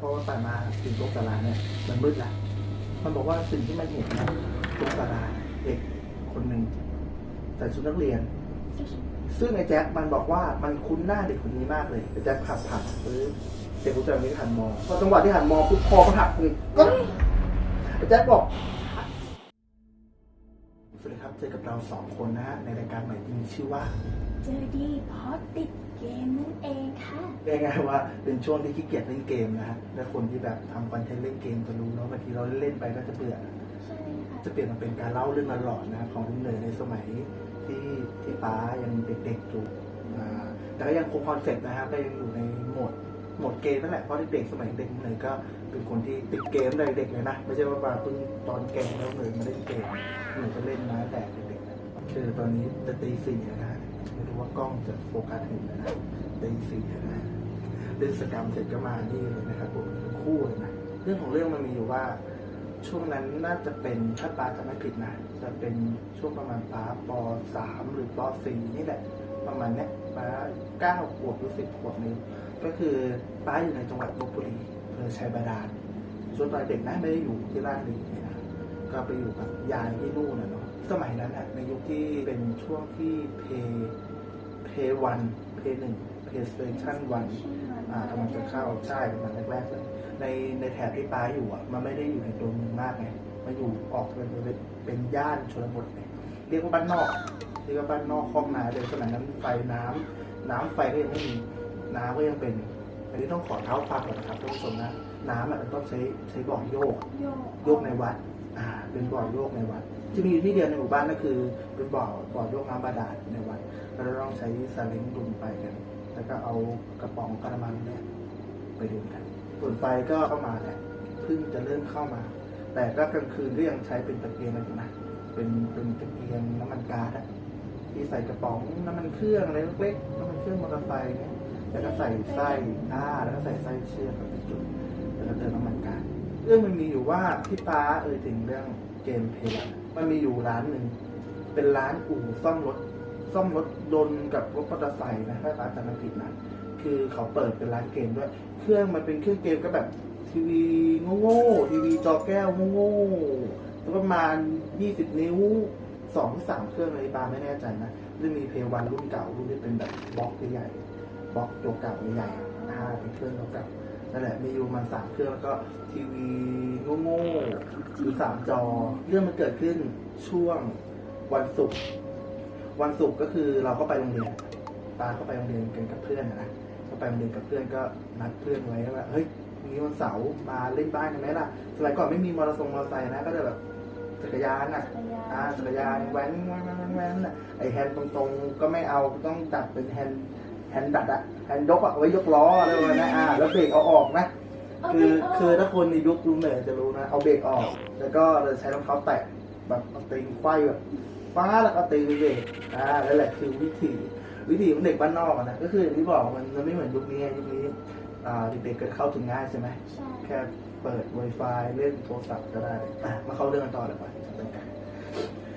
เพราะว่าป่านมาถึงตรงศาลาเนี่ยมันมืดละมันบอกว่าสิ่งที่มันเห็นนะตรงศาลาเด็กคนหนึ่งใส่ชุดนักเรียน ซึ่งไอ้แจ็คมันบอกว่ามันคุ้นหน้าเด็กคนนี้มากเลยไอ้แจ็คขับผ่านปื๊บเด็กผู้ชายคนนี้หันมองพอจังหวะที่หันมองปุ๊บคอก็หักเลยก็ไอ้แจ็คบอกสวัสดีครับเจอกับเราสองคนนะฮะในรายการใหม่ที่มีชื่อว่าเจอดีพราะติด เกมนั่นเองค่ะเรียกง่ายๆว่าเป็นช่วงที่ขี้เกียจเล่นเกมนะฮะและคนที่แบบทำคอนเทนต์เล่นเกมจะรู้เนาะบางทีเราเล่นไปก็จะเบื่อ ใช่ค่ะจะเปลี่ยนมาเป็นการเล่าเรื่องหลอนๆนะของลุงเหนยในสมัยที่ที่ป้ายังเด็กๆอยู่อ่าแต่ก็ยังคงคอนเซ็ปต์นะฮะก็ยังอยู่ในโหมดโหมดเกมนั่นแหละเพราะเด็กๆสมัยเด็กลุงเหนยก็เป็นคนที่ติดเกมตั้งแต่เด็กเลยนะไม่ใช่ว่ามาเพิ่งตอนแก่แล้วเหนยมาเล่นเกมเหนยก็เล่นมาตั้งแต่เด็กๆนะคือตอนนี้จะตีสี่แล้วนะฮะ ไม่รู้ว่ากล้องจะโฟกัสเห็นนะฮะตีสี่นะเล่นสกรรมเสร็จก็มานี่เลยนะครับผมคู่เลยนะเรื่องของเรื่องมันมีอยู่ว่า ช่วงนั้นน่าจะเป็นถ้าปาจะไม่ผิดนะจะเป็นช่วงประมาณปาปสามหรือปสี่นี่แหละ ประมาณเนี้ยปาเก้าขวบหรือสิบขวบนี้ก็คือป้าอยู่ในจังหวัดลบบุรีอำเภอชัยบาดาลส่วนตอนเด็กนะไม่ได้อยู่ที่ราชบุรีเนี่ยนะก็ไปอยู่กับยายที่นู่นนะเนาะสมัยนั้นอะในยุคที่เป็นช่วงที่เพย วันเพย์หนึ่งเพย์สเตชันวันอ่ากำลังจะเข้าใช่ประมาณแรกๆเลย ในในแถบที่ป้าอยู่อะมันไม่ได้อยู่ในตัวเมืองมากไงมันอยู่ออกเป็นเป็นเป็นย่านชนบทไงเรียกว่าบ้านนอกเรียกว่าบ้านนอกคลองนาเลยสมัยนั้นไฟน้ำน้ำไฟก็ยังไม่มีน้ำก็ยังเป็นอันนี้ต้องขอเท้าความก่อนนะครับท่านผู้ชมนะน้ำอะมันต้องใช้ใช้บ่อโยก โยกโยกในวัดอ่า เป็นบ่อโยกในวัดจะมีอยู่ที่เดียวในหมู่บ้านก็คือเป็นบ่อบ่อโยกน้ำบาดาลในวัดเราต้องใช้ซาเล้งดุนไปกันแล้วก็เอากระป๋องกระมังเนี่ยไปดุนกันส่วนไฟก็เข้ามาแหละเพิ่งจะเริ่มเข้ามา แต่ก็กลางคืนก็ยังใช้เป็นตะเกียงอะไรอยู่นะเป็นเป็นตะเกียงน้ำมันกาซอะที่ใส่กระป๋องน้ำมันเครื่องอะไรเล็กๆน้ำมันเครื่องมอเตอร์ไซค์เนี่ยแล้วก็ใส่ไส้อ่าแล้วก็ใส่ไส้เชือกกับจุดแล้วก็เติมน้ำมันกาซ เรื่องมันมีอยู่ว่าพี่ป้าเอ่ยถึงเรื่องเกมเพลย์มันมีอยู่ร้านหนึ่งเป็นร้านอู่ซ่อมรถซ่อมรถยนต์กับรถมอเตอร์ไซค์นะถ้าป้าจำไม่ผิดนะคือเขาเปิดเป็นร้านเกมด้วย เครื่องมันเป็นเครื่องเกมก็แบบทีวีโง่ๆทีวีจอแก้วโง่ๆประมาณ20นิ้วสองสามเครื่องอะไรป้าไม่แน่ใจนะจะมีเพย์วันรุ่นเก่ารุ่นที่เป็นแบบบล็อกใหญ่บล็อกตัวเก่าใหญ่ๆอ่าเป็นเครื่องเก่า นั่นแหละมีอยู่ประมันสามเครื่องแล้วก็ทีวีโง่ๆคือสามจอ เรื่องมันเกิดขึ้นช่วงวันศุกร์วันศุกร์ก็คือเราก็ไปโรงเรียนปาก็ไปโรงเรียนกันกับเพื่อนนะนะก็ไปโรงเรียนกับเพื่อนก็นัดเพื่อนไว้ว่าเฮ้ยพรุ่งนี้วันเสาร์มาเล่นบ้านกันไหมล่ะสมัยก่อนไม่มีมอเตอร์ไซค์มอเตอร์ไซค์นะก็จะแบบจักรยานน่ะอ่าจักรยานแว้นแว้นแว้นแว้นน่ะไอแฮนด์ตรงๆ ก็ไม่เอาต้องดัดเป็นแฮนด์ แฮนด์ดัดอะแฮนด์ยกอะเอาไว้ยกล้ออะไรประมาณนั้นอ่าแล้วเบรกเอาออกนะ คือคือถ้าคนในยุคลุงเหนือจะรู้นะ เอาเบรกออก แล้วก็เราใช้รองเท้าแตะแบบเอาตีนไขว้แบบฟ้าแล้วก็ตีไปเบรกอ่านั่นแหละคือวิธีวิธีของเด็กบ้านนอกอะนะก็คืออย่างที่บอกมันมันไม่เหมือนยุคนี้ยุคนี้อ่าเด็กๆก็เข้าถึงง่ายใช่ไหมใช่แค่เปิด Wi-Fi เล่นโทรศัพท์ก็ได้อะมาเข้าเรื่องกันต่อเลยก่อน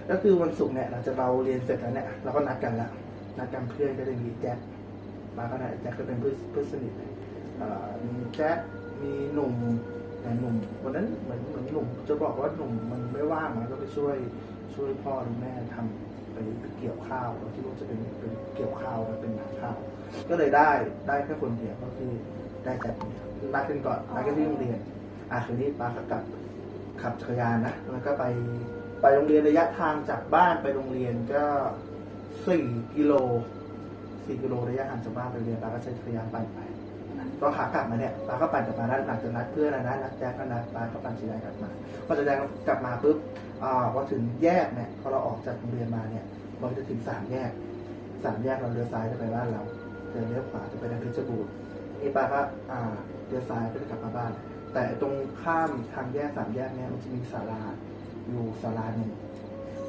ก็คือวันศุกร์เนี่ยหลังจากเราเรียนเสร็จแล้วเนี่ยเราก็นัดกันละนัดกันเพื่อนก็จะมีแจ็ค มาก็ได้แจ็คก็เป็นเพื่อนสนิทเลยมีแจ็คมีหนุ่มแต่หนุ่มวันนั้นเหมือนเหมือนหนุ่มจะบอกว่าหนุ่มมันไม่ว่างมันก็ไปช่วยช่วยพ่อหรือแม่ทำไปไปเกี่ยวข้าวเราคิดว่าจะเป็นเป็นเกี่ยวข้าวแล้วเป็นนาข้าว ก็เลยได้ได้แค่คนเดียวก็คือได้แจ็คนเดียวนัดกันก่อนนัดกันที่โรงเรียนอะคืนนี้ป้าก็กลับขับจักรยานนะแล้วก็ไปไปโรงเรียนระยะทางจากบ้านไปโรงเรียนก็สี่กิโล สี่กิโลระยะห่างจากบ้านไปเรียนป้าก็ใช้จักรยานปั่นไปก็ขากลับมาเนี่ยป้าก็ปั่นกลับมาได้หลังจากนัดเพื่อนนะนะนัดแจ๊กก็นัดปาก็ปั่นจักรยานกลับมาพอจักรยานกลับมาปุ๊บพอถึงแยกเนี่ยพอเราออกจากโรงเรียนมาเนี่ยมันจะถึงสามแยกสามแยกเราเลี้ยวซ้ายจะไปบ้านเราเดินเลี้ยวขวาจะไปทางเพชรบูรณ์นี่ป้าก็เลี้ยวซ้ายก็จะกลับมาบ้าน แต่ตรงข้ามทางแยกสามแยกเนี้ยมันจะมีศาลาอยู่ศาลาหนึ่ง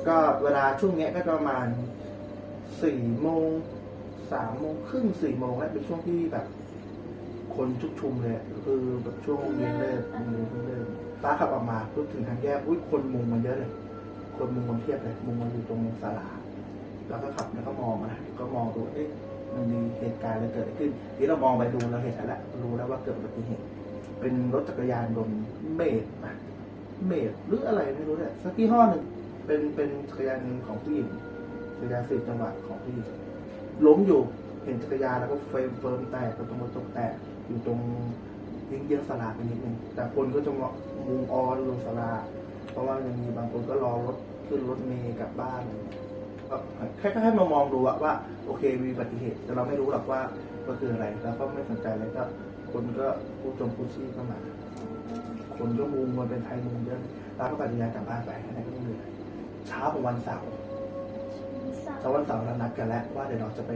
ก็เวลาช่วงเนี้ยก็ประมาณสี่โมง สามโมงครึ่งสี่โมงแล้วเป็นช่วงที่แบบ คนชุกชุมเลยคือแบบช่วงเย็นเลิกโรงเรียนเพิ่งเลิกป้าขับออกมาปุ๊บถึงทางแยกอุ้ยคนมุงมันเยอะเลย คนมุงมันเทียบเลยมุงมันอยู่ตรงศาลาแล้วก็ขับแล้วก็มองนะก็มองดูเอ๊ะมันมีเหตุการณ์อะไรเกิดขึ้นที่เรามองไปดูเราเห็นแล้วแหละรู้แล้วว่าเกิดอุบัติเหตุเป็นรถจักรยานยนต์เมดปะเมดหรืออะไรไม่รู้เนี่ยสักที่ห้อหนึ่งเป็นเป็นจักรยานของผู้หญิงจักรยานสิบจังหวะของผู้หญิง ล้มอยู่เห็นจักรยานแล้วก็เฟรมเฟิร์มแตกตรงกระจกแตกอยู่ตรงยื้องเยื้อสลาไปนิดนึงแต่คนก็จะมองมุงออลงสลาเพราะว่ายังมีบางคนก็รอรถขึ้นรถเมล์กลับบ้านอะไรเงี้ยก็แค่แค่มามองดูว่า โอเคมีอุบัติเหตุ แต่เราไม่รู้หรอกว่าว่าคืออะไรแล้วก็ไม่สนใจเลยก็คนก็ผู้จมผู้ชีพก็มา คนก็มุงมันเป็นไทยมุงเยอะแล้วก็ปฏิญาณกลับบ้านไปอันนั้นก็ไม่มีอะไรเช้าของวันเสาร์ เช้าวันเสาร์เรานัดกันแล้วว่าเดี๋ยวเราจะไป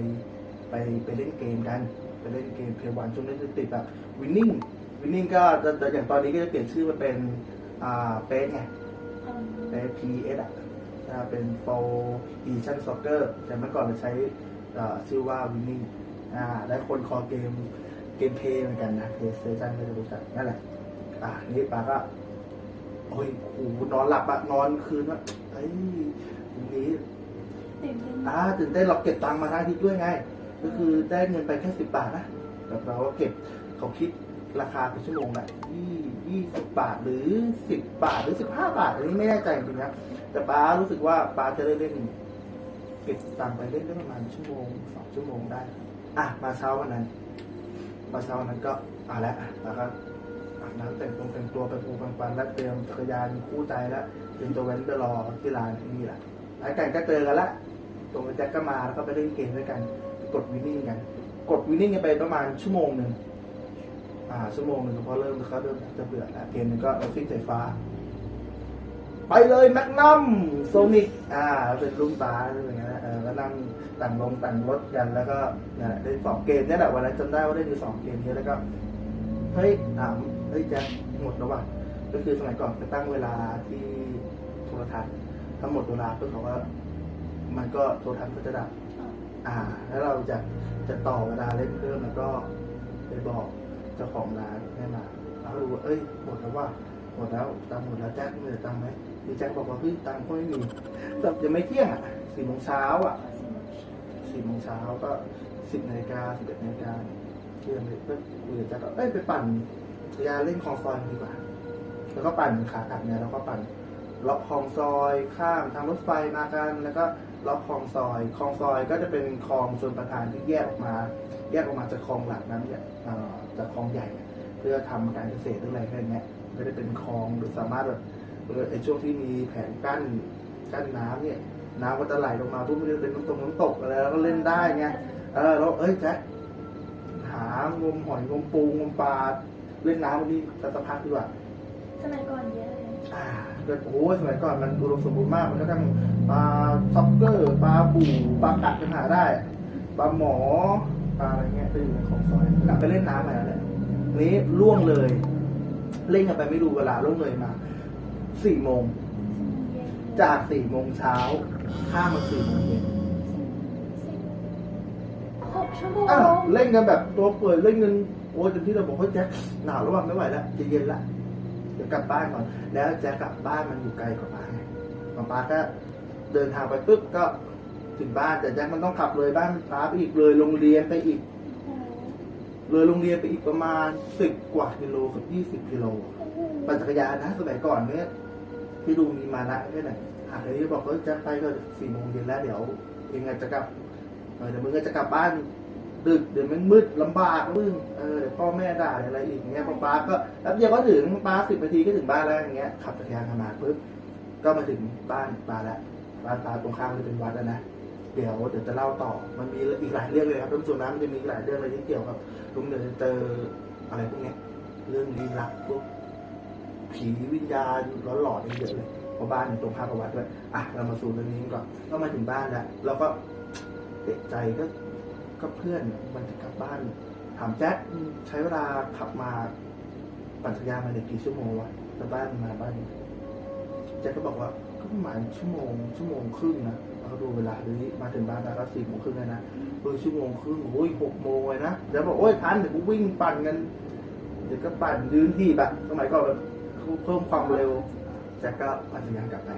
ไปไปเล่นเกมกันไปเล่นเกมเพย์วันช่วงนี้จะติดแบบวินนิ่งวินนิ่งก็จะจะอย่างตอนนี้ก็จะเปลี่ยนชื่อมาเป็นอ่าเป๊ะไงใน PS อะนะเป็น Pro Edition Soccer แต่เมื่อก่อนเราใช้เอ่อชื่อว่า Winning อ่าและคนคอเกมเกมเพย์เหมือนกันนะ PlayStation ไม่ได้รู้จักนั่นแหละอ่านี่ปาก็โอ้ยโอ้โหนอนหลับอะนอนคืนว่าเอ้ยวันนี้ ตื่นเต้นอ่าตื่นเต้นเราเก็บตังค์มาทั้งอาทิตย์ด้วยไง ก็คือได้เงินไปแค่สิบบาทนะแต่เราก็เก็บเขาคิดราคาเป็นชั่วโมงละยี่ยี่สิบบาทหรือสิบบาทหรือสิบห้าบาทอันนี้ไม่แน่ใจจริงๆนะแต่ป้ารู้สึกว่าป้าจะได้เล่นเก็บตังค์ไปเล่นได้ประมาณชั่วโมงสองชั่วโมงได้ อะมาเช้าวันนั้น มาเช้าวันนั้นก็อะแล้วอะป้าก็อาบน้ำแต่งตรงแต่งตัวไปปูปังปันแล้วเตรียมจักรยานคู่ใจแล้วเตรียมตัวแว้นไปรอที่ร้านที่นี่แหละหลังจากก็เจอกันละ ตรงกับแจ็คก็มาแล้วก็ไปเล่นเกมด้วยกัน กดวินนิ่งกัน กดวินนิ่งกันไปประมาณชั่วโมงหนึ่งอ่าชั่วโมงหนึ่งพอเริ่มเขาเริ่มจะเบื่อแล้วเกมหนึงก็เอาฟิกสายฟ้า ไปเลยแมกนัมโซนิกอ่าเป็นรุ่นฟ้าอะไรอย่างเงี้ยเออก็นั่งแต่งลงแต่งรถกันแล้วก็เนี่ยเล่นสองเกมเนี่ยแหละวันนั้นจำได้ว่าเล่นอยู่สองเกมนี้แล้วก็เฮ้ยถามเฮ้ยแจ็คหมดแล้วว่ะก็คือสมัยก่อนจะตั้งเวลาที่โทรทัศน์ถ้าหมดเวลาเพื่อเขาว่า มันก็โทรทัศน์ก็จะดับ อ่า แล้วเราจะจะต่อเวลาเล่นเพิ่มแล้วก็ไปบอกเจ้าของร้านให้มาเราก็รู้ว่าเอ้ยหมดแล้วว่าหมดแล้วตังค์หมดแล้วแจ็คมีตังค์ไหมมีแจ็คบอกว่าเฮ้ยตังค์ก็ไม่มีแบบยังไม่เที่ยงอะสี่โมงเช้าอะสี่โมงเช้าก็สิบนาฬิกาสิบเอ็ดนาฬิกาเที่ยงเลยก็คุยกับแจ็คก็เอ้ยไปปั่นจักรยานเล่นคลองซอยกันดีกว่า แล้วก็ปั่นขากลับเนี่ยเราก็ปั่นล็อกคลองซอยข้ามทางรถไฟมากันแล้วก็ ล็อกคลองซอยคลองซอยก็จะเป็นคลองชนประทานที่แยกออกมา แยกออกมาจากคลองหลักนั้นเนี่ยเอ่อจากคลองใหญ่เนี่ยเพื่อทำการเกษตรหรืออะไรแค่เนี้ยไม่ได้เป็นคลองหรือสามารถแบบเออไอช่วงที่มีแผนกั้นกั้นน้ำเนี่ยน้ำก็จะไหลลงมาปุ๊บมันจะเป็นน้ำตกน้ำตกอะไรแล้วก็เล่นได้ไงเออแล้วเอ้ยแจ๊คหางมหอยงมปูงมปลาเล่นน้ำวันนี้สักพักดีกว่าสมัยก่อนเยอะเลยอ่า ก็โอ้ยสมัยก่อนมันอุดมสมบูรณ์มาก มันก็ทั้งปลาซ็อกเกอร์ปลาบู่ปลากัดกันหาได้ปลาหมอปลาอะไรเงี้ยก็อยู่ในของซอยหลังไปเล่นน้ำมาแล้วแหละอันนี้ล่วงเลย เล่นกันไปไม่ดูเวลาล่วงเลยมาสี่โมงจากสี่โมงเช้าข้ามมาสี่โมงเย็นหกชั่วโมงอ้าวเล่นกันแบบตัวเปื่อยเล่นกันโอ้ยจนที่เราบอกว่าแจ็คหนาวแล้วว่ะไม่ไหวแล้วจะเย็นละ เดี๋ยวกลับบ้านก่อน แล้วแจ็คกลับบ้านมันอยู่ไกลกว่าบ้านป้าป้าก็เดินทางไปปุ๊บก็ถึงบ้าน แต่แจ็คมันต้องขับเลยบ้านป้าไปอีกเลยโรงเรียนไปอีก เลยโรงเรียนไปอีกประมาณสิบกว่ากิโลกับยี่สิบกิโลปั่นจักรยานนะสมัยก่อนเนี่ยที่ดูมีมานะแค่ไหนหากไอ้บอกว่าจะไปก็สี่โมงเย็นแล้วเดี๋ยวเองอาจะกลับเออเดี๋ยวมึงก็จะกลับบ้าน ดึกเดี๋ยวมันมืดลำบากมึงเออเดี๋ยวพ่อแม่ด่าเดี๋ยวอะไรอีกอย่างเงี้ยพอป้าก็แป๊บเดียวก็ถึงป้าสิบนาทีก็ถึงบ้านแล้วอย่างเงี้ยขับจักรยานมาปุ๊บก็มาถึงบ้านป้าแล้วบ้านป้าตรงข้ามจะเป็นวัดแล้วนะเดี๋ยวเดี๋ยวจะเล่าต่อ มันมีอีกหลายเรื่องเลยครับท่านผู้ชมนะมันจะมีอีกหลายเรื่องเลยที่เกี่ยวกับลุงเดี๋ยเจออะไรพวกเนี้ยเรื่องลี้ลับพวกผีวิญญาณหลอนๆเยอะเลยเพราะบ้านอยู่ตรงข้ามกับวัดด้วยอะเรามาสู่เรื่องนี้ก่อนก็มาถึงบ้านแล้วเราก็เอะใจก็ ก็เพื่อนมันจะกลับบ้าน ถามแจ็คใช้เวลาขับมาปั่นจักรยานมาเนี่ยกี่ชั่วโมงวะจากบ้านมาบ้านแจ็คก็บอกว่าก็ประมาณชั่วโมง ชั่วโมงครึ่งนะเราดูเวลาดูนี่มาถึงบ้านแล้วก็สี่โมงครึ่งแล้วนะเออชั่วโมงครึ่งโอ้ยหกโมงเลยนะแจ็คบอกโอ้ยทันเดี๋ยวกูวิ่งปั่นกันเดี๋ยวก็ปั่นยืนที่แบบสมัยก่อนแบบเพิ่มความเร็วแจ็คก็ปั่นจักรยานกลับไป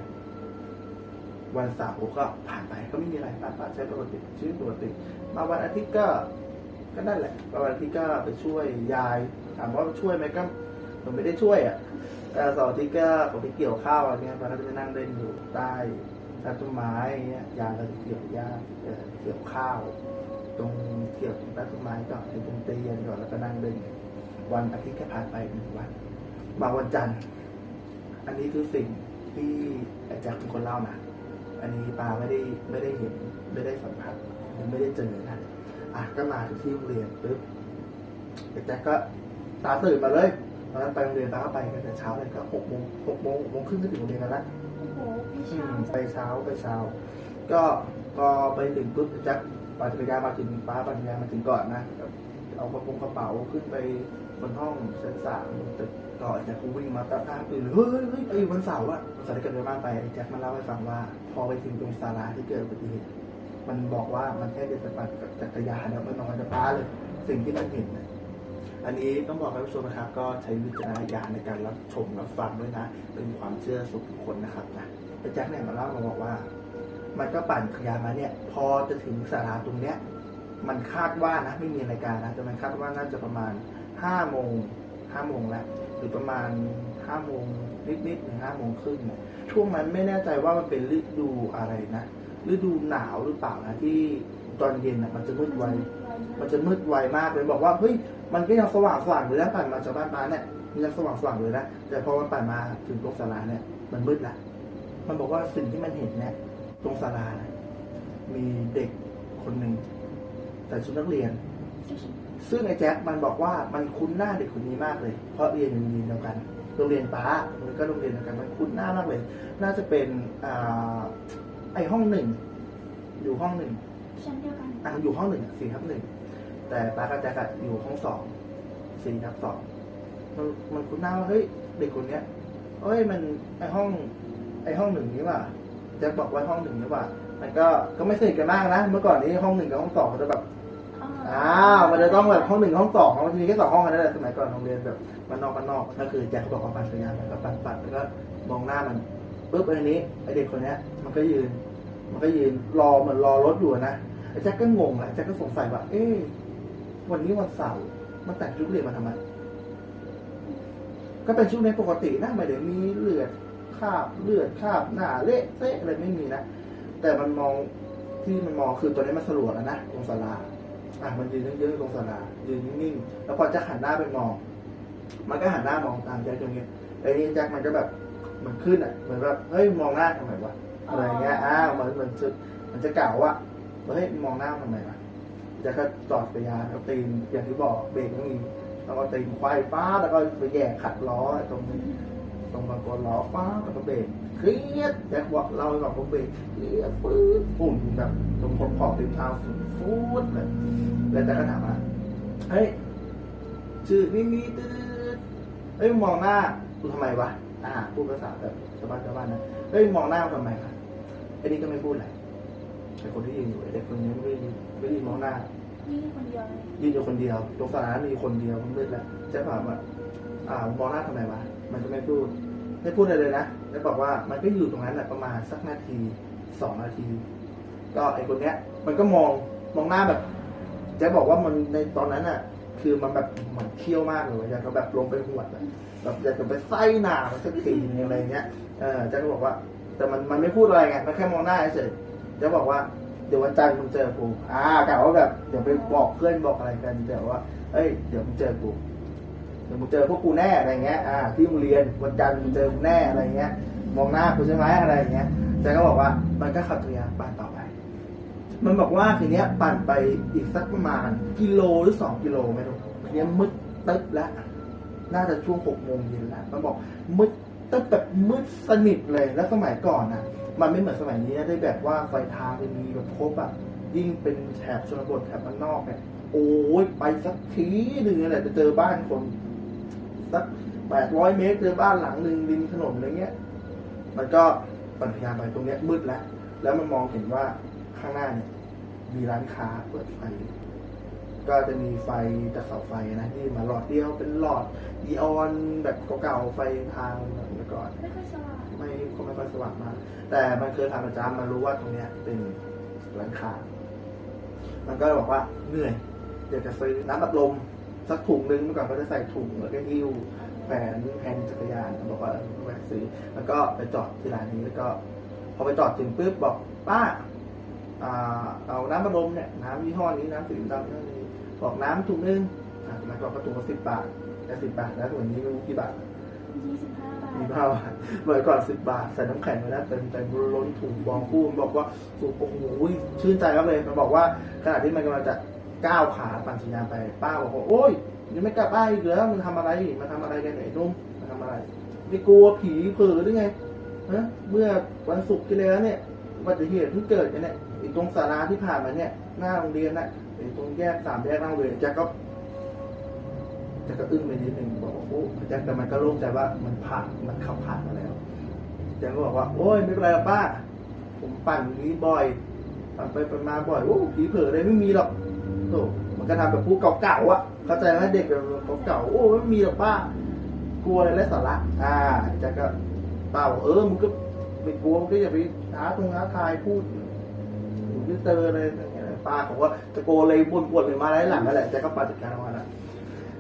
วันเสาร์ก็ผ่านไปก็ไม่มีอะไรผ่านไปใช้ปกติชีวิตปกติมาวันอาทิตย์ก็ก็นั่นแหละมาวันอาทิตย์ก็ไปช่วยยายถามว่าช่วยไหมก็ผมไม่ได้ช่วยอะแต่สาร์อาที่ก็ผมไปเกี่ยวข้าวอะไรเงี้ยมันก็จะไปนั่งเล่นอยู่ใต้ใต้ต้นไม้เงี้ยยายก็จะเกี่ยวหญ้าเกี่ยวข้าว ตรงเกี่ยวตรงใต้ต้นไม้ก่อนในตรงเตียงก่อนแล้วก็นั่งเล่นวันอาทิตย์แค่ผ่านไปหนึ่งวัน มาวันจันทร์ อันนี้คือสิ่งที่อาจารย์เป็นคนเล่านะ อันนี้ปาไม่ได้ไม่ได้เห็นไม่ได้สัมผัสยังไม่ได้เจอนะอะก็มาถึงที่โรงเรียนปุ๊บไอ้แจ็คก็ตาตื่นมาเลยตอนนั้นไปโรงเรียนตาก็ไปกันแต่เช้าเลยก็หกโมงหกโมงหกโมงครึ่งก็ถึงโรงเรียนกันแล้วโอ้โหพี่อืชามไปเช้าไปเช้า ก็พอไปถึงปุ๊บไอ้แจ็คปั่นจักรยานมาถึงป้าปั่นจักรยานมาถึงก่อนนะเอากระโปรงกระเป๋าขึ้นไป บนห้องชั้นสามตึกก็ไอ้แจ็คก็วิ่งมาตามตาตื่นเลยเฮ้ยเฮ้ยไอ้วันเสาร์อะวันเสาร์ที่เกิดในบ้านไปไอ้แจ็คมาเล่าให้ฟังว่า พอไปถึงตรงศาลาที่เกิดอุบัติเหตุมันบอกว่ามันแค่เดินไปปั่นจักรยานแล้วมันนอนจะป้าเลย สิ่งที่มันเห็นนะอันนี้ต้องบอกให้ผู้ชมนะครับ ก็ใช้วิจารณญาณในการรับชมรับฟังด้วยนะ เป็นความเชื่อส่วนบุคคลนะครับนะแต่แจ็คเนี่ยมาเล่ามาบอกว่า มันก็ปั่นจักรยานมาเนี่ย พอจะถึงศาลาตรงเนี้ยมันคาดว่านะไม่มีรายการนะแต่มันคาดว่าน่าจะประมาณ ห้าโมงห้าโมงแล้วหรือประมาณห้าโมงนิดๆถึงห้าโมงครึ่งเนี่ยช่วงนั้นไม่แน่ใจว่ามันเป็นฤดูอะไรนะฤดูหนาวหรือเปล่านะที่ตอนเย็นอะมันจะมืดไวมันจะมืดไวมากเลยบอกว่าเฮ้ยมันก็ยังสว่างสว่างอยู่แล้วปั่นมาจากบ้านมาเนี่ยมันยังสว่างสว่างเลยนะแต่พอมันปั่นมาถึงตรงศาลาเนี่ยมันมืดละมันบอกว่าสิ่งที่มันเห็นเนี่ยตรงศาลานี่ยมีเด็กคนหนึ่งใส่ชุดนักเรียน ซึ่งไอ้แจ็คมันบอกว่ามันคุ้นหน้าเด็กคนนี้มากเลย เพราะเรียนอยู่โรงเรียนเดียวกัน โรงเรียนป้ามันก็โรงเรียนเดียวกัน มันคุ้นหน้ามากเลย น่าจะเป็นอ่าไอห้องหนึ่ง อยู่ห้องหนึ่งชั้นเดียวกันอะอยู่ห้องหนึ่งสี่ทับหนึ่ง แต่ป้ากับแจ็คอะอยู่ห้องสองสี่ทับสองมันมันคุ้นหน้าว่าเฮ้ยเด็กคนเนี้ยเฮ้ยมันไอห้อง ไอห้องหนึ่งนี้ว่ะแจ็คบอกว่าห้องหนึ่งนี้ว่ะมันก็ก็ไม่สนิทกันมากนะ เมื่อก่อนนี้ห้องหนึ่งกับห้องสองเขาจะแบบ อ้าวมันจะต้องแบบห้องหนึ่งห้องสองมันจะมีแค่สองห้องกันนั่นแหละสมัยก่อนโรงเรียนแบบมันนอกกันนอกก็คือแจ็คเขาบอกว่าปั่นจักรยานแล้วก็ปั่นปั่นแล้วก็มองหน้ามันปุ๊บอันนี้ไอเด็กคนนี้มันก็ยืน มันก็ยืนรอเหมือนรอรถอยู่นะไอแจ็คก็งงแหละแจ็คก็สงสัยว่าเอ๊ะวันนี้วันเสาร์มันแต่งชุดเรียนมาทำไมก็เป็นชุดในปกตินะไม่ได้มีเลือดคาบเลือดคาบหน้าเละเทะอะไรไม่มีนะแต่มันมองที่มันมองคือตัวนี้มันสลวดแล้วนะตรงศาลา อะมันยืนเยอะๆตรงศาลายืนนิ่งๆแล้วพอจะหันหน้าไปมอง มันก็หันหน้ามองตามแจ็คตรงนี้ไอ้นี่แจ็คมันก็แบบมันขึ้นอะเหมือนแบบเฮ้ยมองหน้าทำไมวะอะไรเงี้ยอ้าวเหมือนเหมือนจะมันจะกล่าวว่าเฮ้ยมองหน้าทำไมวะแจ็คก็จอดไปยานเอาตีนอย่างที่บอกเบรกไม่มีแล้วก็ตีนควายป้าดแล้วก็ไปแย่ขัดล้อตรงนี้ตรงบางกรล้อฟ้าแล้วก็เบรก เครียดแจ็คบอกเราบอกผมเบรกเครียดฟื้นฝุ่นแบบตรงขอบขอบริมเท้าฝุ่นฟูดเลยแล้วแจ็คก็ถามว่าเฮ้ยชื่อนี่นี่ตืดเฮ้ยมองหน้ากูทำไมวะอ่าพูดภาษาแบบชาวบ้านชาวบ้านนะเฮ้ยมองหน้ากูทำไมวะไอ้นี่ก็ไม่พูดอะไรไอ้คนที่ยืนอยู่ไอ้เด็กคนนี้ไม่ได้ยืนไม่ได้ยืนมองหน้ายืนี่คนเดียวยืนอยู่คนเดียวตรงสถานะมีคนเดียวมันมืดแล้วเจ๊ถามว่าอ่ามองหน้าทำไมวะมันก็ไม่พูด ไม่พูดอะไรเลยนะ แล้วบอกว่ามันก็อยู่ตรงนั้นแหละประมาณสักนาทีสองนาที ก็ไอ้คนเนี้ย มันก็มองมองหน้าแบบเจ๊บอกว่ามันในตอนนั้นอะ คือมันแบบเหมือนเคี้ยวมากเลยอยากจะแบบลงไปหวดแบบอยากจะไปไส้หนาสักทีอะไรเงี้ยเออจ๊ก็บอกว่า แต่มันมันไม่พูดอะไรไงมันแค่มองหน้าเฉยเจ๊บอกว่าเดี๋ยววันจันทร์มึงเจอกูอ่ากล่าวว่าแบบเดี๋ยวไปบอกเพื่อนบอกอะไรกันแต่ว่าเอ้ยเดี๋ยวมึงเจอกู ดี๋ยวมึงเจอพวกกูแน่อะไรเงี้ยอ่าที่โรงเรียนวันจันทร์มึงเจอกูแน่อะไรเงี้ย มองหน้ากูใช่ไหมอะไรเงี้ยแจ๊ก็บอกว่ามันก็ขับจักรยานปั่นต่อไป มันบอกว่าทีเนี้ยปั่นไปอีกสักประมาณกิโลหรือสองกิโลไม่รู้ทีเนี้ยมืดตึ๊บแล้วน่าจะช่วงหกโมงเย็นแล้วมันบอกมืดตึ๊บแบบมืดสนิทเลยแล้วสมัยก่อนน่ะ มันไม่เหมือนสมัยนี้นะได้แบบว่าไฟทางมันมีแบบครบอะยิ่งเป็นแถบชนบทแถบบ้านนอกเนี่ยโอ้ยไปสักทีหนึ่งแหละจะเจอบ้านคน สักแปดร้อยเมตรเจอบ้านหลังหนึ่งริมถนนอะไรเงี้ย มันก็ปั่นพยายามไปตรงเนี้ยมืดแล้ว แล้วมันมองเห็นว่าข้างหน้าเนี่ย มีร้านค้าเปิดไฟ ก็จะมีไฟจากเสาไฟนะที่มาหลอดเดียวเป็นหลอดดีออนแบบเก่าๆไฟทางเมื่อก่อน ไม่ค่อยสว่างไม่ก็ไม่ค่อยสว่างมาก แต่มันเคยทำประจำมันรู้ว่าตรงเนี้ยเป็นร้านค้า มันก็บอกว่าเหนื่อยอยากจะซื้อน้ำอัดลม สักถุงนึงเมื่อก่อนก็จะใส่ถุงแล้วก็หิ้วแฟนแฮนด์จักรยานบอกว่าแวะซื้อแล้วก็ไปจอดที่ร้านนี้แล้วก็ พอไปจอดถึงปุ๊บบอกป้าอ่าเอาน้ำมาดมเนี่ยน้ำยี่ห้อนี้น้ำสีดำยี่ห้อนี้บอกน้ำถุงนึงอะแล้วก็กระตุกสิบบาทแต่สิบบาทแล้วถุงนี้ไม่รู้กี่บาทยี่สิบห้าบาทมีผ้าบาทเมื่อก่อนสิบบาทใส่น้ำแข็งไว้แล้วเต็มเต็มล้นถุงฟองคู่มันบอกว่าสูบโอ้โหชื่นใจมากเลยมันบอกว่าขณะที่มันกำลังจะ ก้าวขาปั่นจักรยานไป ป้าบอกว่าโอ๊ยยังไม่กลับบ้านอีกเหรอมันทำอะไรมาทำอะไรกันเนี่ยไอ้นุ่มมาทำอะไรไม่กลัวผีเผลอหรือไงฮะเมื่อวันศุกร์ที่แล้วเนี่ยอุบัติเหตุเพิ่เกิดกันเนี่ยไอ้ตรงศาลาที่ผ่านมาเนี่ยหน้าโรงเรียนน่ะไอ้ตรงแยกสามแยกหน้าโรงเรียนแจ็คก็แจ็คก็อึ้งไปนิดนึงบอกว่าโอ้แจ็คแต่มันก็โล่งใจว่ามันผ่านมันขับผ่านมาแล้วแจ็คก็บอกว่า โอ้ยไม่เป็นไรหรอกป้า ผมปั่นนี้บ่อยปั่นไปปั่นมาบ่อยโอ้ผีเผลออะไรไม่มีหรอก โตมันก็ทำแบบผู้เก่าๆอะ เข้าใจไหมเด็กแบบเก่าๆโอ้ไม่มีหรอกป้ากลัวอะไรและสาระอ่าแจ็คก็เป้าเออมึงก็ไม่กลัวมึงก็อย่าไปท้าตรงท้าทายพูดหรือเตอร์อะไรอย่างเงี้ยป้าเขาก็ตะโกนเลยบ่นๆเลยมาไล่หลังนั่นแหละแจ็คก็ปั่นจัดการออกมาแล้ว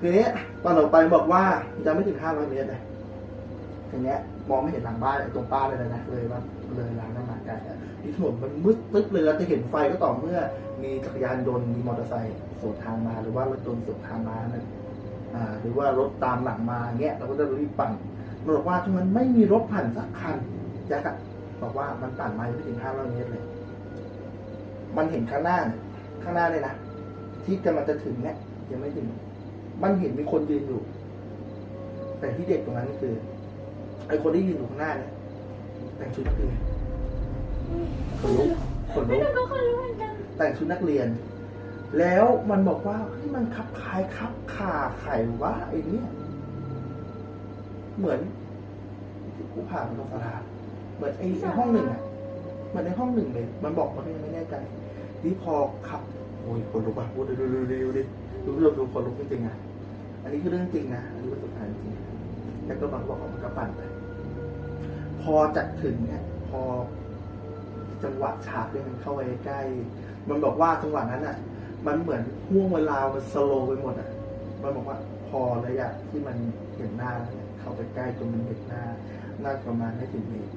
ทีนี้ตอนออกไปบอกว่ายังไม่ถึงห้าร้อยเมตรเลย ทีเนี้ยมองไม่เห็นหลังบ้านไอ้ตรงป้าเลยนะเลยว่าเลยร้านน้ำมันไก่ที่ถนนมันมืดตึ๊บเลยแล้วจะเห็นไฟก็ต่อเมื่อ มีจักรยานยนต์มีมอเตอร์ไซค์สวนทางมาหรือว่ารถยนต์สวนทางมานั่นอ่าหรือว่ารถตามหลังมาเงี้ยเราก็จะรีบปั่นมันบอกว่าตรงนั้นไม่มีรถผ่านสักคันแจ็คบอกว่ามันปั่นมาไม่ถึงห้าร้อยเมตรเลย มันเห็นข้างหน้าข้างหน้าเลยนะที่จะมันจะถึงเนี่ยยังไม่ถึง มันเห็นมีคนยืนอยู่ แต่ที่เด็กตรงนั้นคือ ไอ้คนที่ยืนอยู่ข้างหน้าเนี่ยแต่งชุดนักเรียนขนลุกขนไม่ลุกต้องก็คนรู้เหมือนกันแต่งชุดนักเรียน แล้วมันบอกว่าเฮ้ยมันคับคายคับขาไข่ว่าไอ้เนี่ยเหมือนที่กูผ่านมาตรงสลาเหมือนไอ้ไอ้ห้องหนึ่งอะเหมือนในห้องหนึ่งเลยมันบอกมันก็ยังไม่แน่ใจนี่พอขับโอ้ยคนลุกอะพูดดูดูดูดูดิดูดูดูคนลุกจริงๆอะอันนี้คือเรื่องจริงนะอันนี้เป็นประสบการณ์จริงแต่ก็บางบอกว่ามันก็ปั่นไป พอจัดถึงเนี่ยพอจังหวะฉากเนี่ยมันเข้าไปใกล้ มันบอกว่าจังหวะนั้นอะ มันเหมือนห่วงเวลามันสโลว์ไปหมดอะ มันบอกว่าพอระยะที่มันเห็นหน้าแล้วเนี่ยเข้าไปใกล้จนมันเห็นหน้าน่าประมาณไม่ถึงเมตร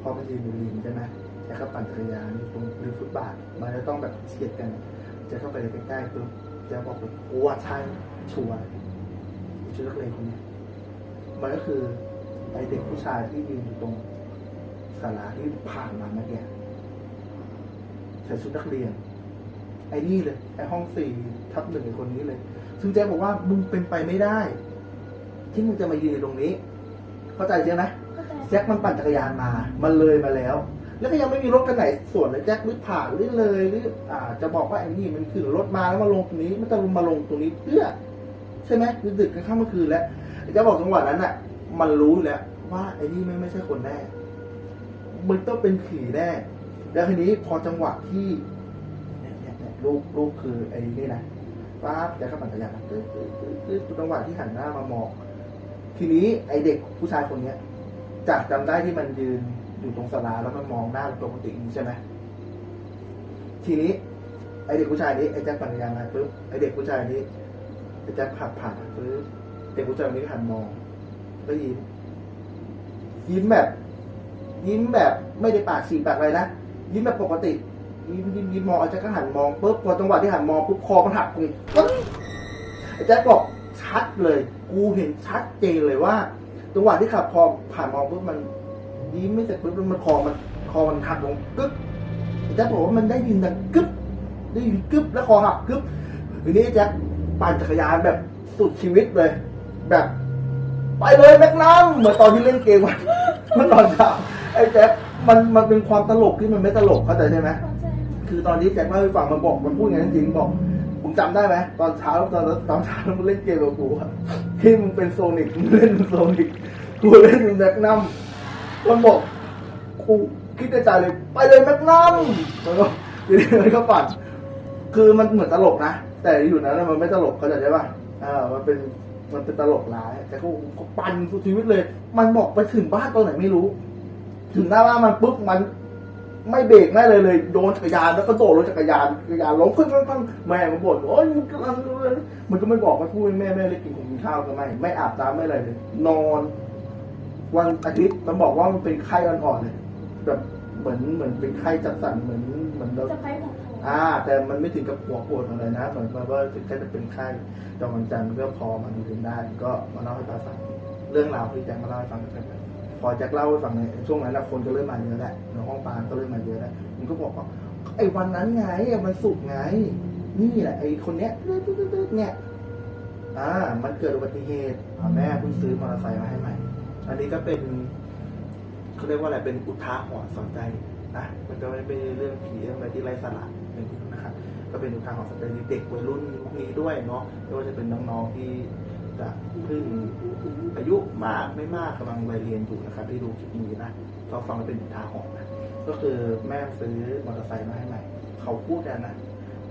พอมันยืนอยู่ริมใช่ไหมแล้วก็ปั่นจักรยานตรงริมฟุตบาท มันจะต้องแบบเฉียดกัน จะเข้าไปใกล้ๆปุ๊บจะบอกว่าโอ้ใช่ชัวร์ชุดนักเรียนคนนี้มันก็คือ ไอเด็กผู้ชายที่ยืนอยู่ตรงศาลาที่ผ่านมาเมื่อกี้ใส่ชุดนักเรียน ไอ้นี่เลยไอ้ห้องสี่ทับหนึ่งไอ้คนนี้เลย ซึ่งแจ๊คบอกว่ามึงเป็นไปไม่ได้ ที่มึงจะมายืนอยู่ตรงนี้ เข้าใจใช่ไหมเข้าใจแจ็คมันปั่นจักรยานมา มันเลยมาแล้ว แล้วก็ยังไม่มีรถกันไหนสวนเลยแจ็คหรือผ่านหรือเลยหรืออ่า จะบอกว่าไอ้นี่มันคือรถมาแล้วมาลงตรงนี้ มันจะลงมาลงตรงนี้เพื่อ ใช่ไหมคือดึกกันข้ามเมื่อคืนแล้วแจ็คบอกจังหวะนั้นน่ะ มันรู้แล้วว่าไอ้นี่ไม่ไม่ใช่คนแน่มันต้องเป็นผีแน่แล้วทีนี้พอจังหวะที่เนี่ยเนี่ยเนี่ยลูกลูกคือไอ้นี่นะป้าบแจ็คก็ปั่นจักรยานมาตึ๊ดตึ๊ดตึ๊ดตึ๊ดจังหวะที่หันหน้ามามองทีนี้ไอเด็กผู้ชายคนเนี้ย จากจำได้ที่มันยืนอยู่ตรงสลาแล้วมันมองหน้าปกติใช่ไหมทีนี้ ไอเด็กผู้ชายนี้ไอแจ็คปั่นจักรยานมาปุ๊บไอเด็กผู้ชายนี้ไอแจ็คขับผ่านปุ๊บเด็กผู้ชายนนี้หันมอง ก็ยิ้มยิ้มแบบ ยิ้มแบบไม่ได้ปากฉีปากอะไรนะยิ้มแบบปกติ ยิ้มยิ้มยิ้มมองอแจ็คก็หันมองปุ๊บพอจังหวะที่หันมองปุ๊บคอมันหักตรงนี้ปึ๊บอแจ็คบอกชัดเลย กูเห็นชัดเจนเลยว่าจังหวะที่ขับพอผ่านมองปุ๊บมัน ยิ้มไม่เสร็จปุ๊บมันคอมันคอมันหักลงกึ๊บแจ็คบอกว่ามันได้ยินดังกึ๊บได้ยินกึ๊บแล้วคอหักกึ๊บทีนี้แจ็คปั่นจักรยานแบบสุดชีวิตเลย แบบ ไปเลยแม็กนัมเหมือนตอนที่เล่นเกมวันเมื่อตอนเช้าไอ้แจ็คมันมันเป็นความตลกที่มันไม่ตลกเข้าใจใช่ไหมเข้าใจคือตอนนี้แจ็คเล่าให้ฟังมันบอกมันพูดอย่างนั้นจริงๆบอกมึงจำได้ไหมตอนเช้าตอนตอนเช้ามึงเล่นเกมกับกูอะที่มึงเป็นโซนิกมึงเล่นเป็นโซนิกกูเล่นเป็นแม็กนัมมันบอกกูคิดในใจเลย ไปเลยแม็กนัมมันก็ทีนี้มันก็ปั่นคือมันเหมือนตลกนะแต่อยู่นั้นมันไม่ตลกเข้าใจใช่ป่ะอ่ามันเป็น มันเป็นตลกร้ายแต่เขาเขาปั่นสุดชีวิตเลย มันบอกไปถึงบ้านตอนไหนไม่รู้ ถึงหน้าบ้านมันปุ๊บมัน ไม่เบรกแม่เลยเลยโดนจักรยานแล้วก็โดดรถจักรยานจักรยานล้มขึ้นขึ้นแม่มาบ่นโอ้ยมันกำลังมันก็ไม่บอกไม่พูดแม่แม่ได้กินของกินข้าวก็ไม่ไม่อาบน้ำไม่อะไรเลย นอน วันอาทิตย์มันบอกว่ามันเป็นไข้อ่อนๆเลยแบบเหมือนเหมือนเป็นไข้จัดสั่นเหมือนเหมือนเราจะไปหัวโถ อ่า แต่มันไม่ถึงกับหัวปวดอะไรนะเหมือนกับว่าถึงแค่จะเป็นไข้แต่วันจันทร์ก็พอมันถึงได้ ก็มาเล่าให้ป้าฟังเรื่องราวที่แจ็คมาเล่าให้ฟังกันไปพอแจ็คเล่าให้ฟังในช่วงนั้นนะคนก็เริ่มมาเยอะแล้วในห้องปานก็เริ่มมาเยอะแล้วมันก็บอกว่าไอ้วันนั้นไงมันสุกไง นี่แหละไอ้คนเนี้ยตึ๊ดๆเนี่ยอ่า มันเกิดอุบัติเหตุแม่เพิ่งซื้อมอเตอร์ไซค์มาให้ใหม่ อันนี้ก็เป็นเขาเรียกว่าอะไรเป็นอุทาหรณ์สอนใจนะมันก็ไม่เป็นเรื่องผีเรื่องอะไรที่ไร้สาระ่างนี้นะครับก็เป็นอุทาหรณ์สอนใจเด็กวัยรุ่นยุคนี้ด้วยเนาะไม่ว่าจะเป็นน้องๆที่จะเพิ่งอายุมากไม่มากกำลังวัยเรียนอยู่นะครับที่ดูคลิปนี้นะเราฟังแล้วเป็นอุทาหรณ์นะก็คือแม่ซื้อมอเตอร์ไซค์มาให้ใหม่ เขาพูดกันนะ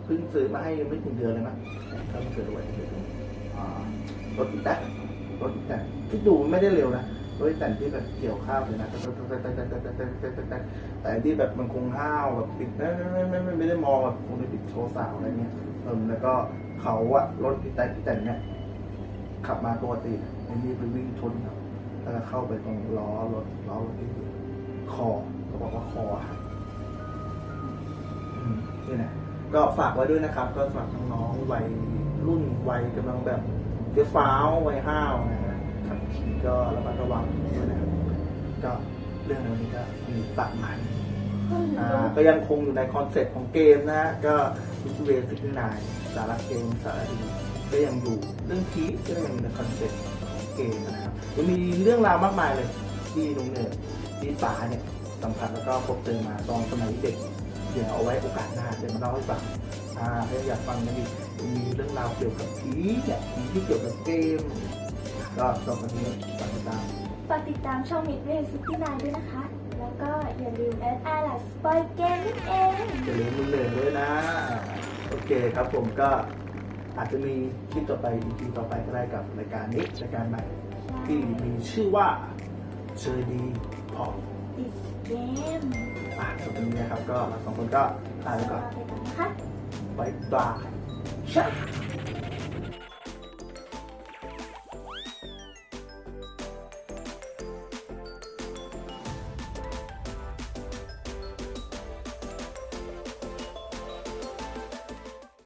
เพิ่งซื้อมาให้ไม่ถึงเดือนเลยมั้งก็มันเกิดอุบัติเหตุรถแต๊กรถแตกที่ดูไม่ได้เร็วนะ ด้วยแต่ที่แบบเกี่ยวข้าวเลยนะแต่แต่ที่แบบมันคงห้าวแบบปิดไม่ไม่ไม่ไม่ไม่ได้มองแบบคงได้ปิดโชว์สาวอะไรเงี้ยเออแล้วก็เขาอะรถพี่แต่พี่แต่เนี้ยขับมาปกติไอ้นี่ไปวิ่งชนครับแล้วก็เข้าไปตรงล้อรถล้อรถที่คอเขาบอกว่าคอหักนี่นะก็ฝากไว้ด้วยนะครับ ก็สำหรับน้องๆวัยรุ่นวัยกำลังแบบเจ้าฟ้าววัยห้าวนะ ขับขี่ก็ระมัดระวังด้วยนะครับก็เรื่องในวันนี้ก็มีประมาณนี้อ่าก็ยังคงอยู่ในคอนเซ็ปต์ของเกมนะฮะก็วิทเวฟิกนายสารเกมสารดีก็ยังอยู่เรื่องพีก็ยังอยู่ในคอนเซ็ปต์ของเกมนะครับยังมีเรื่องราวมากมายเลยที่ลุงเนี่ยที่ป๋าเนี่ยสัมผัสแล้วก็พบเจอมาตอนสมัยเด็กเดี๋ยวเอาไว้โอกาสหน้าจะมาเล่าให้ฟังอ่าถ้าอยากฟังนะดิมีเรื่องราวเกี่ยวกับผีเนี่ยผีที่เกี่ยวกับเกม ก็สองคนนี้ฝากติดตามฝากติดตามช่องมิดเรย์ซิตี้ไนด้วยนะคะ แล้วก็อย่าลืมแอดอาร์ลัสปอยเกมนั่นเองอย่าลืมลุงเหนื่อยด้วยนะ โอเคครับผมก็อาจจะมีคลิปต่อไปอีพีต่อไปก็ได้กับรายการนี้รายการใหม่ที่มีชื่อว่าเชยดีพอติดเกมอะสำหรับวันนี้นะครับก็เราสองคนก็ลาไปก่อนลาไปก่อนนะคะบ๊ายบาย